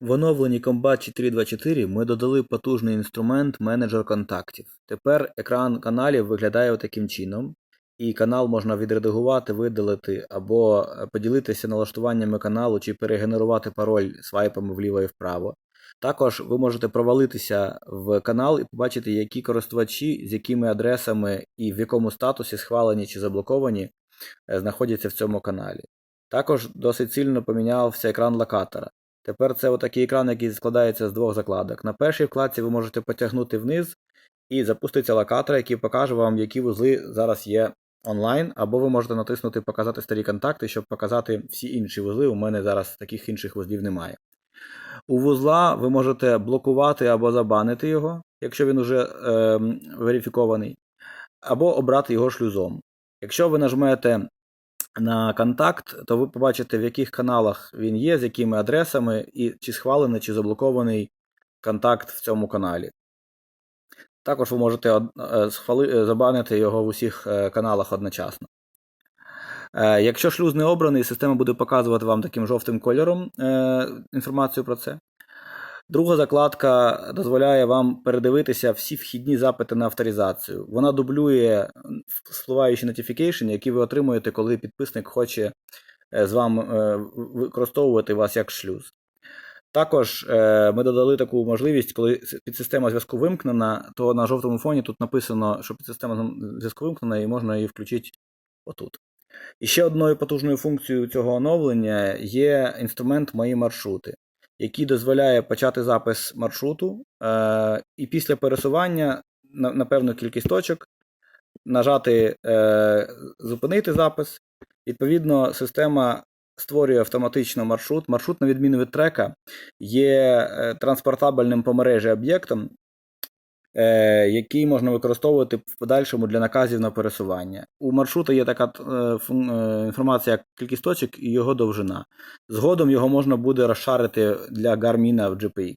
В оновленні Combat 4.2.4 ми додали потужний інструмент менеджер контактів. Тепер екран каналів виглядає таким чином, і канал можна відредагувати, видалити або е, поділитися налаштуваннями каналу чи перегенерувати пароль свайпами вліво і вправо. Також ви можете провалитися в канал і побачити, які користувачі з якими адресами і в якому статусі схвалені чи заблоковані е, знаходяться в цьому каналі. Також досить сильно помінявся екран локатора. Тепер це отакий екран, який складається з двох закладок. На першій вкладці ви можете потягнути вниз і запуститься локатор, який покаже вам, які вузли зараз є онлайн, або ви можете натиснути Показати старі контакти, щоб показати всі інші вузли. У мене зараз таких інших вузлів немає. У вузла ви можете блокувати або забанити його, якщо він вже е, верифікований, або обрати його шлюзом. Якщо ви нажмете на контакт, то ви побачите, в яких каналах він є, з якими адресами, і чи схвалений, чи заблокований контакт в цьому каналі. Також ви можете е, е, забанити його в усіх е, каналах одночасно. Якщо шлюз не обраний, система буде показувати вам таким жовтим кольором інформацію про це. Друга закладка дозволяє вам передивитися всі вхідні запити на авторизацію. Вона дублює впливаючі notification, які ви отримуєте, коли підписник хоче е, з вами е, використовувати вас як шлюз. Також е, ми додали таку можливість, коли підсистема зв'язку вимкнена, то на жовтому фоні тут написано, що підсистема зв'язку вимкнена і можна її включити отут. І ще одною потужною функцією цього оновлення є інструмент Мої маршрути, який дозволяє почати запис маршруту е, і після пересування на, на певну кількість точок нажати е, зупинити запис. Відповідно, система створює автоматично маршрут. Маршрут, на відміну від трека, є е, транспортабельним по мережі об'єктом, який можна використовувати в подальшому для наказів на пересування. У маршрута є така е, е, інформація, як кількість точок і його довжина. Згодом його можна буде розшарити для Garmin в GPX.